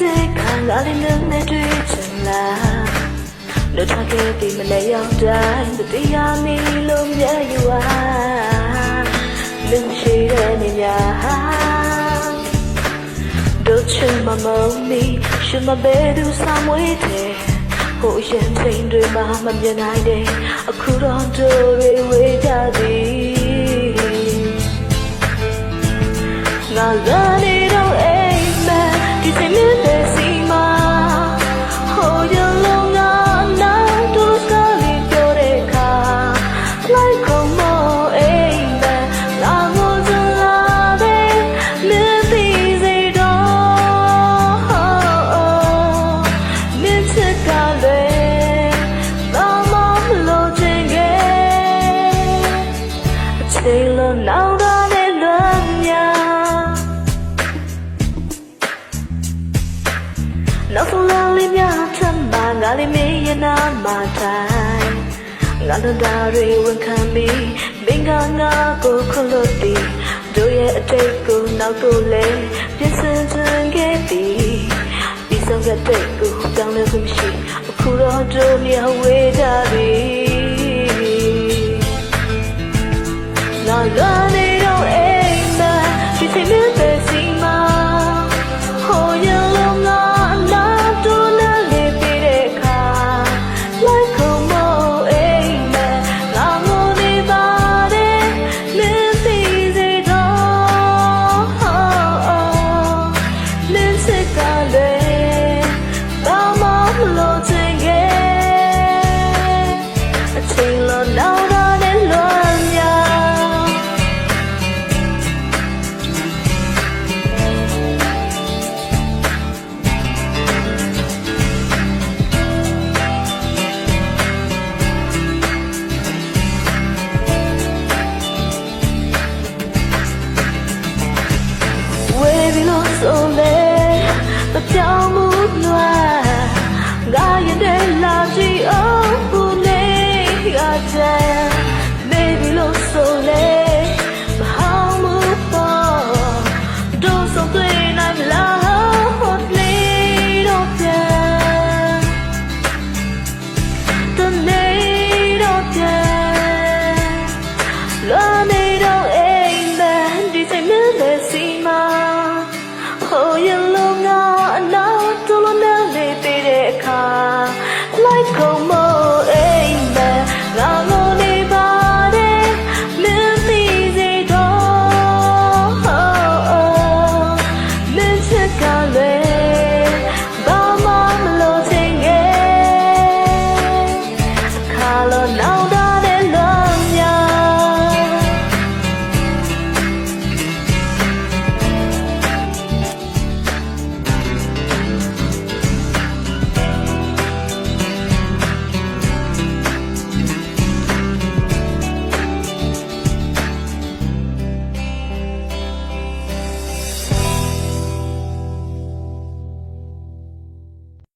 တဲ့ခံလာလေးနဲ့နဲ့တွေ့ချင်လားလွတ်ထားခဲ့ပြီးမလဲရောက်တိုင်းတရားမီလို့မြဲယူပါလူရှိတဲ့နေများတို့ချင်မမုံမီရှင်မပဲသူဆောင်ဝေးတဲ့ဟိုရင်ချိန်တွေမှာမမြင်နိုင်တဲ့အခုတော့တို့တွေဝေးကြသည်ငါလာနေ ပ်မှငါလေးမေးရနာမတိုင်းငါတို့ဒါတွေဝန်ခံပြီးမင်းကငါကိုခွလို့တီတို့ရဲ့အတိတ်ကိုနောက်တော့လဲပြင်ဆင်ချင်ခဲ့သည်ဒီဆုံးကတဲ့ကိုကြောင်းလဲခွင့်မရှိအခုတော့တို့မြေဝေးကြပြီ ဆိုလေမပြောင်းမှုနွားငါရင်တဲ့လာကြည့်အောင်ဘူးနေရတဲ့ come on.